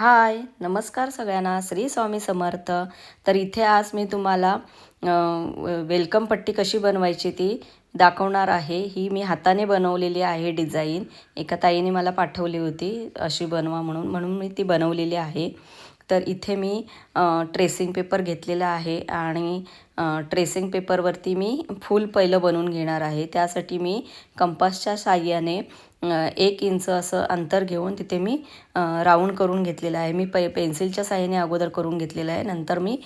हाय नमस्कार सगळ्यांना श्री स्वामी समर्थ. तर इथे आज मी तुम्हाला वेलकम पट्टी कशी बनवायची ती दाखवणार आहे. ही मी हाताने बनवलेली आहे डिझाईन. एका ताईने मला पाठवली होती अशी बनवा म्हणून म्हणून मी ती बनवलेली आहे. तर इथे मी ट्रेसिंग पेपर घेतलेला आहे आणि ट्रेसिंग पेपरवरती मी फूल पहिलं बनवून घेणार आहे. त्यासाठी मी कंपासच्या साहाय्याने एक इंच असं अंतर घेऊन तिथे मी राऊंड करून घेतलेलं आहे. मी पै पेन्सिलच्या साह्याने अगोदर करून घेतलेलं आहे. नंतर मी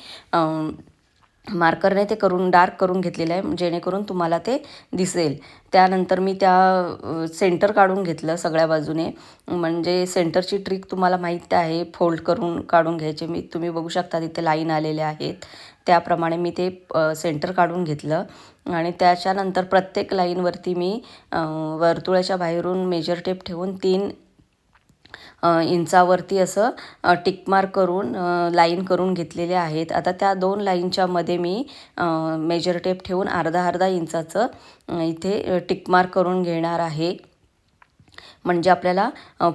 मार्करने ते करून डार्क करून घेतलेलं आहे. जेणेकरून तुम्हाला ते दिसेल. त्यानंतर मी त्या सेंटर काढून घेतलं सगळ्या बाजूने. म्हणजे सेंटरची ट्रिक तुम्हाला माहीत आहे. फोल्ड करून काढून घ्यायचे. मी तुम्ही बघू शकता तिथे लाईन आलेल्या आहेत. त्याप्रमाणे मी ते सेंटर काढून घेतलं. आणि त्याच्यानंतर प्रत्येक लाईनवरती मी वर्तुळाच्या बाहेरून मेजर टेप ठेवून तीन इंचावरती असं टिकमार्क करून लाईन करून घेतलेले आहेत. आता त्या दोन लाईनच्या मध्ये मी मेजर टेप ठेवून अर्धा अर्धा इंचाचं इथे टिकमार्क करून घेणार आहे. म्हणजे आपल्याला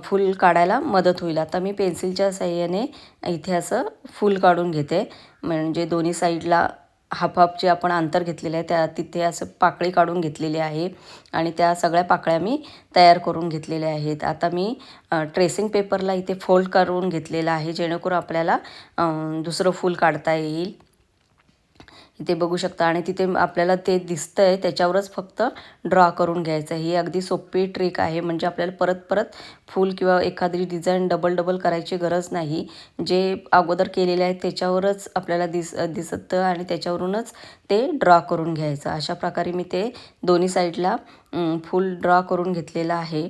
फूल काढायला मदत होईल. आता मी पेन्सिलच्या साह्याने इथे असं फूल काढून घेते. म्हणजे दोन्ही साईडला हाफ हाफ जे आपण अंतर घेतलेलं आहे. त्या तिथे असं पाकळी काढून घेतलेली आहे. आणि त्या सगळ्या पाकळ्या मी तयार करून घेतलेल्या आहेत. आता मी ट्रेसिंग पेपरला इथे फोल्ड करून घेतलेलं आहे जेणेकरून आपल्याला दुसरं फूल काढता येईल. इथे बघू शकता. आणि तिथे आपल्याला ते दिसतं आहे त्याच्यावरच फक्त ड्रॉ करून घ्यायचं ही अगदी सोपी ट्रिक आहे. म्हणजे आपल्याला परत परत फूल किंवा एखादी डिझाईन डबल डबल करायची गरज नाही. जे अगोदर केलेले आहे त्याच्यावरच आपल्याला दिस दिसतं आणि त्याच्यावरूनच ते ड्रॉ करून घ्यायचं. अशा प्रकारे मी ते दोन्ही साईडला फूल ड्रॉ करून घेतलेलं आहे.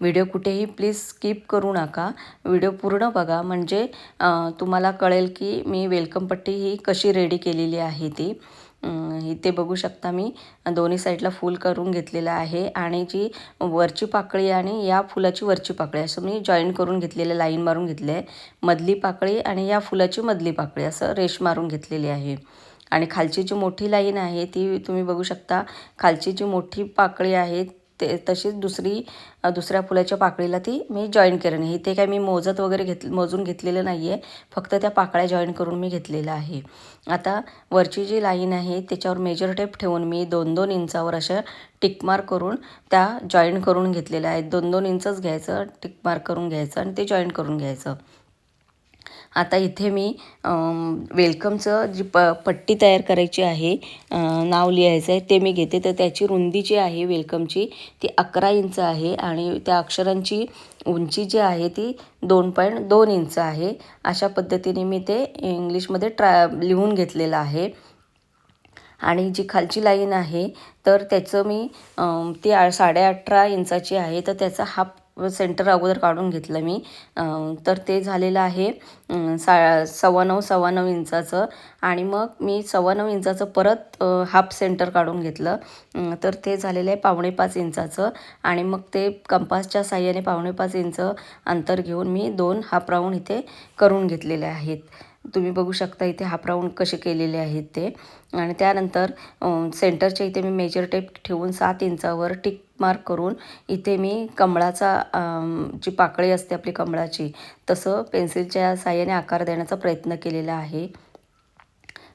व्हिडिओ कुठेही प्लीज स्किप करू नका. व्हिडिओ पूर्ण बघा. म्हणजे तुम्हाला कळेल की मी वेलकम पट्टी ही कशी रेडी केलेली आहे ती. इथे बघू शकता मी. दोन्ही साईडला फूल करून घेतलेलं आहे. आणि जी वरची पाकळी आणि या फुलाची वरची पाकळी असं मी जॉईन करून घेतलेलं लाईन मारून घेतले आहे. मधली पाकळी आणि या फुलाची मधली पाकळी असं रेश मारून घेतलेली आहे. आणि खालची जी मोठी लाईन आहे ती तुम्ही बघू शकता. खालची जी मोठी पाकळी आहे ते तशीच दुसरी दुसऱ्या फुलाच्या पाकळीला ती मी जॉईन करेन इथे काय मी मोजत वगैरे घेत मोजून घेतलेलं नाही आहे फक्त त्या पाकळ्या जॉईन करून मी घेतलेलं आहे. आता वरची जी लाईन आहे त्याच्यावर मेजर टेप ठेवून मी दोन दोन इंचावर अशा टिकमार्क करून त्या जॉईन करून घेतलेल्या आहेत. दोन दोन इंचच घ्यायचं टिकमार्क करून घ्यायचं आणि ते जॉईन करून घ्यायचं. आता इथे मी वेलकमचं जी प पट्टी तयार करायची आहे नाव लिहायचं आहे ते मी घेते. तर त्याची रुंदी जी आहे वेलकमची ती अकरा इंच आहे आणि त्या अक्षरांची उंची जी आहे ती दोन पॉईंट दोन इंच आहे. अशा पद्धतीने मी ते इंग्लिशमध्ये ट्रा लिहून घेतलेलं आहे. आणि जी खालची लाईन आहे तर त्याचं मी ती साडे अठरा इंचाची आहे. तर त्याचा हाफ सेंटर अगोदर काढून घेतलं मी. तर ते झालेलं आहे सा सव्वा नऊ सव्वा नऊ इंचाचं. आणि मग मी सव्वा नऊ इंचाचं परत हाफ सेंटर काढून घेतलं. तर ते झालेलं आहे पावणे पाच इंचाचं. आणि मग ते कंपासच्या साह्याने पावणे पाच इंच अंतर घेऊन मी दोन हाफ राऊंड इथे करून घेतलेले आहेत. तुम्ही बघू शकता इथे हाफ राऊंड कसे केलेले आहेत ते. आणि त्यानंतर सेंटरच्या इथे मी मेजर टेप ठेवून सात इंचावर टिक मार्क करून इथे मी कमळाचा जी पाकळी असते आपली कमळाची तसं पेन्सिलच्या साह्याने आकार देण्याचा प्रयत्न केलेला आहे.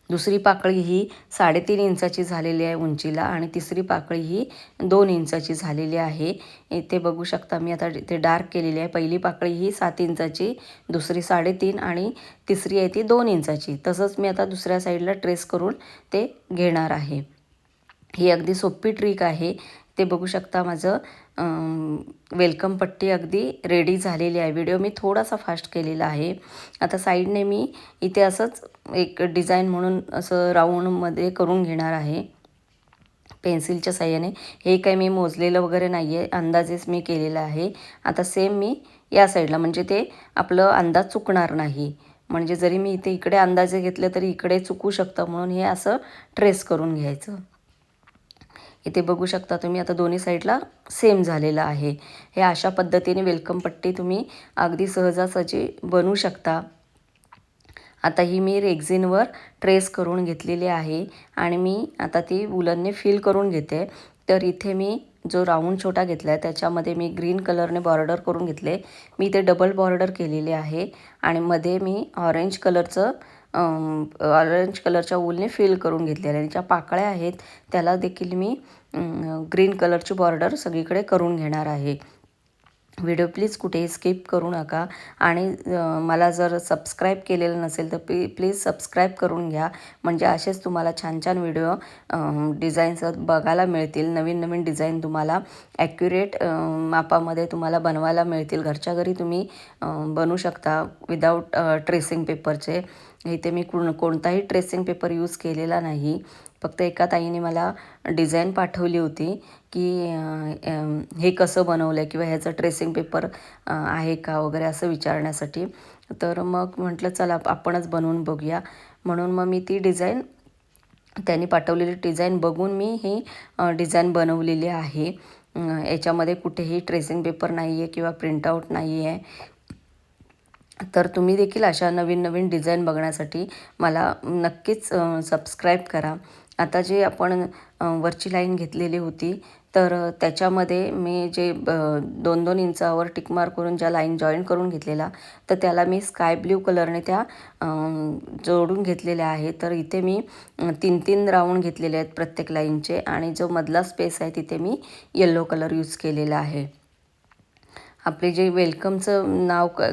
दुसरी पाकळी ही साडेतीन इंचाची झालेली आहे उंचीला आणि तिसरी पाकळी ही दोन इंचाची झालेली आहे. इथे बघू शकता मी आता इथे डार्क केलेली आहे. पहिली पाकळी ही सात इंचाची दुसरी साडेतीन आणि तिसरी आहे ती दोन इंचाची. तसंच मी आता दुसऱ्या साईडला ट्रेस करून ते घेणार आहे. ही अगदी सोपी ट्रिक आहे. ते बघू शकता माझं. वेलकम पट्टी अगदी रेडी झालेली आहे. व्हिडिओ मी थोडासा फास्ट केलेला आहे. आता साईडने मी इथे असंच एक डिझाईन म्हणून असं राऊंडमध्ये करून घेणार आहे. पेन्सिलच्या साह्याने. हे काही मी मोजलेलं वगैरे नाही आहे अंदाजेच मी केलेलं आहे. आता सेम मी या साईडला म्हणजे ते आपलं अंदाज चुकणार नाही. म्हणजे जरी मी इथे इकडे अंदाजे घेतले तरी इकडे चुकू शकतं म्हणून हे असं ट्रेस करून घ्यायचं. इथे बघू शकता तुम्ही आता दोन्ही साईडला सेम झालेलं आहे. हे अशा पद्धतीने वेलकम पट्टी तुम्ही अगदी सहजासहजी बनवू शकता. आता ही मी रेग्झिनवर ट्रेस करून घेतलेली आहे आणि मी आता ती वुलनने फिल करून घेते. तर इथे मी जो राऊंड छोटा घेतला आहे त्याच्यामध्ये मी ग्रीन कलरने बॉर्डर करून घेतले. मी ते डबल बॉर्डर केलेले आहे आणि मध्ये मी ऑरेंज कलरचं ऑरेंज कलरच्या वूलने फिल करून घेतलेल्या आणि ज्या पाकळ्या आहेत त्याला देखील मी ग्रीन कलरची बॉर्डर सगळीकडे करून घेणार आहे. व्हिडिओ प्लीज कुठेही स्किप करू नका. आणि मला जर सबस्क्राईब केलेलं नसेल तर प्ली प्लीज सबस्क्राईब करून घ्या. म्हणजे असेच तुम्हाला छान छान व्हिडिओ डिझाईन्स बघायला मिळतील. नवीन नवीन डिझाईन तुम्हाला ॲक्युरेट मापामध्ये तुम्हाला बनवायला मिळतील. घरच्या घरी तुम्ही बनवू शकता विदाऊट ट्रेसिंग पेपरचे. इथे मी कोण कोणताही ट्रेसिंग पेपर यूज केलेला नाही. फक्त एका ताईने मला डिझाईन पाठवली होती की हे कसं बनवलं आहे किंवा ह्याचं ट्रेसिंग पेपर आहे का वगैरे असं विचारण्यासाठी. तर मग म्हटलं चला आपणच बनवून बघूया. म्हणून मग मी ती डिझाईन त्यांनी पाठवलेली डिझाईन बघून मी ही डिझाईन बनवलेली आहे. याच्यामध्ये कुठेही ट्रेसिंग पेपर नाही आहे किंवा प्रिंटआउट नाही आहे तर तुम्ही देखील अशा नवीन नवीन डिझाईन बघण्यासाठी मला नक्कीच सबस्क्राईब करा. आता जे आपण वरची लाईन घेतलेली होती तर त्याच्यामध्ये मी जे ब दोन दोन इंचावर टिकमार करून ज्या लाईन जॉईन करून घेतलेला तर त्याला मी स्काय ब्ल्यू कलरने त्या जोडून घेतलेल्या आहे तर इथे मी तीन तीन राऊंड घेतलेले आहेत प्रत्येक लाईनचे आणि जो मधला स्पेस आहे तिथे मी येल्लो कलर यूज केलेला आहे. आपले जे वेलकमचं नाव क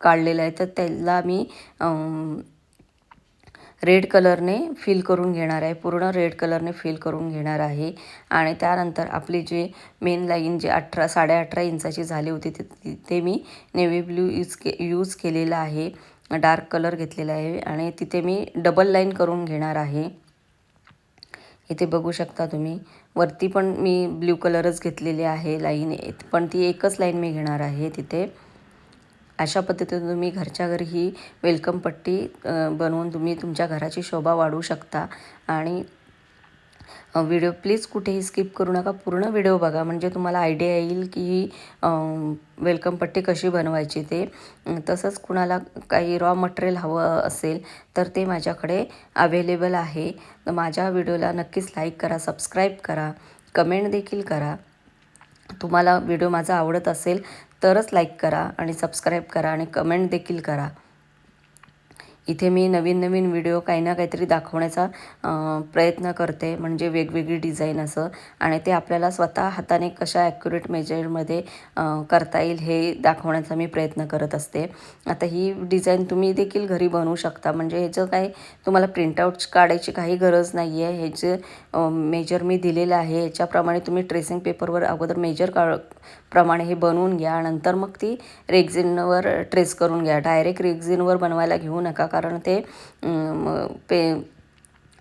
काढलेलं आहे तर त्याला मी रेड कलरने फिल करून घेणार आहे पूर्ण रेड कलरने फिल करून घेणार आहे. आणि त्यानंतर आपली जी मेन लाईन जी अठरा साडे अठरा इंचाची झाली होती तिथे मी नेव्ही ब्ल्यू यूज के यूज केलेला आहे. डार्क कलर घेतलेला आहे. आणि तिथे मी डबल लाईन करून घेणार आहे. इथे बघू शकता तुम्ही. वरती पण मी ब्ल्यू कलरच घेतलेली आहे लाईन. पण ती एकच लाईन मी घेणार आहे तिथे. अशा पद्धतीने तुम्ही घरच्या घरी ही वेलकम पट्टी बनवून तुम्ही तुमच्या घराची शोभा वाढवू शकता. आणि व्हिडिओ प्लीज कुठेही स्किप करू नका. पूर्ण व्हिडिओ बघा. म्हणजे तुम्हाला आयडिया येईल की ही वेलकम पट्टी कशी बनवायची ते. तसंच कुणाला काही रॉ मटेरियल हवं असेल तर ते माझ्याकडे अवेलेबल आहे. तर माझ्या व्हिडिओला नक्कीच लाईक करा सबस्क्राईब करा कमेंट देखील करा. तुम्हाला व्हिडिओ माझा आवडत असेल तरच लाईक करा आणि सबस्क्राईब करा आणि कमेंट देखील करा. इथे मी नवीन नवीन व्हिडिओ काही ना काहीतरी दाखवण्याचा प्रयत्न करते. म्हणजे वेगवेगळी डिझाईन असं. आणि ते आपल्याला स्वतः हाताने कशा ॲक्युरेट मेजरमध्ये करता येईल हे दाखवण्याचा मी प्रयत्न करत असते. आता ही डिझाईन तुम्ही देखील घरी बनवू शकता. म्हणजे ह्याचं काही तुम्हाला प्रिंटआउट काढायची काही गरज नाही आहे ह्याचं मेजर मी दिलेलं आहे याच्याप्रमाणे तुम्ही ट्रेसिंग पेपरवर अगोदर मेजर का प्रमाणे हे बनवून घ्या. नंतर मग ती रेक्झिनवर ट्रेस करून घ्या. डायरेक्ट रेक्झिनवर बनवायला घेऊ नका. कारण ते पे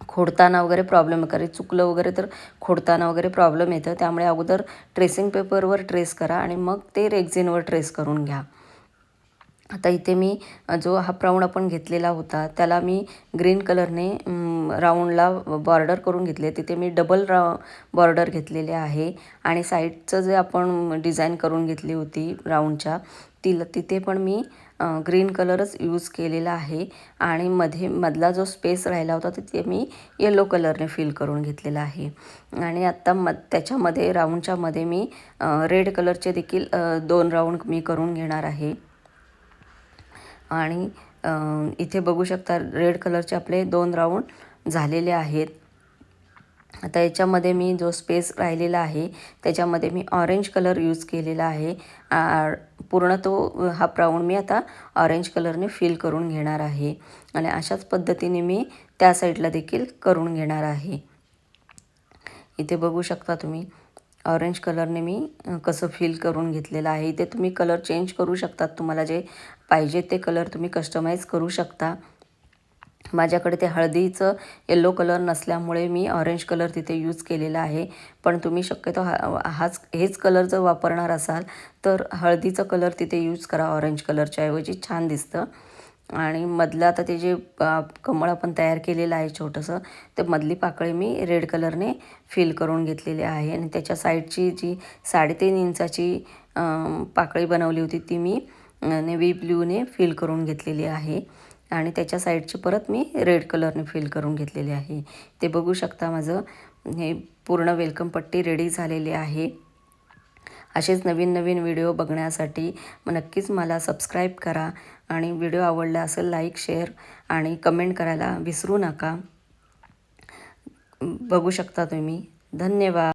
खोडताना वगैरे प्रॉब्लेम कारण चुकलं वगैरे तर खोडताना वगैरे प्रॉब्लेम येतं. त्यामुळे अगोदर ट्रेसिंग पेपरवर ट्रेस करा आणि मग ते रेक्झिनवर ट्रेस करून घ्या. आता इथे मी जो हा प्राऊंड आपण घेतलेला होता त्याला मी ग्रीन कलरने राऊंडला बॉर्डर करून घेतले. तिथे मी डबल रा बॉर्डर घेतलेले आहे. आणि साईडचं जे आपण डिझाईन करून घेतली होती राऊंडच्या तिला तिथे पण मी ग्रीन कलरच यूज केलेला आहे. आणि मध्ये मधला जो स्पेस राहिला होता तिथे मी येलो कलरने फिल करून घेतलेला आहे. आणि आत्ता म त्याच्यामध्ये राऊंडच्यामध्ये मी रेड कलरचे देखील दोन राऊंड मी करून घेणार आहे. आणि इथे बघू शकता रेड कलरचे आपले दोन राऊंड झालेले आहेत. आता याच्यामध्ये मी जो स्पेस राहिलेला आहे त्याच्यामध्ये मी ऑरेंज कलर यूज केलेला आहे. पूर्ण तो हा ब्राऊन मी आता ऑरेंज कलरने फिल करून घेणार आहे. आणि अशाच पद्धतीने मी त्या साईडला देखील करून घेणार आहे. इथे बघू शकता तुम्ही ऑरेंज कलरने मी कसं फील करून घेतलेलं आहे. इथे तुम्ही कलर चेंज करू शकतात. तुम्हाला जे पाहिजे ते कलर तुम्ही कस्टमाइज करू शकता. माझ्याकडे ते हळदीचं येल्लो कलर नसल्यामुळे मी ऑरेंज कलर तिथे यूज केलेला आहे. पण तुम्ही शक्यतो हा हाच हेच कलर जर वापरणार असाल तर हळदीचं कलर तिथे यूज करा ऑरेंज कलरच्या ऐवजी छान दिसतं. आणि मधलं आता ते जे कमळ आपण तयार केलेलं आहे छोटंसं ते मधली पाकळी मी रेड कलरने फिल करून घेतलेली आहे. आणि त्याच्या साईडची जी साडेतीन इंचाची पाकळी बनवली होती ती मी नेव्ही ब्ल्यूने फिल करून घेतलेली आहे. आणि त्याच्या साईडची परत मी रेड कलरने फिल करून घेतलेली आहे. ते बघू शकता माझं हे पूर्ण वेलकम पट्टी रेडी झालेली आहे. असेच नवीन नवीन व्हिडिओ बघण्यासाठी मग नक्कीच मला सबस्क्राईब करा आणि व्हिडिओ आवडला असेल लाईक शेअर आणि कमेंट करायला विसरू नका. बघू शकता तुम्ही. धन्यवाद.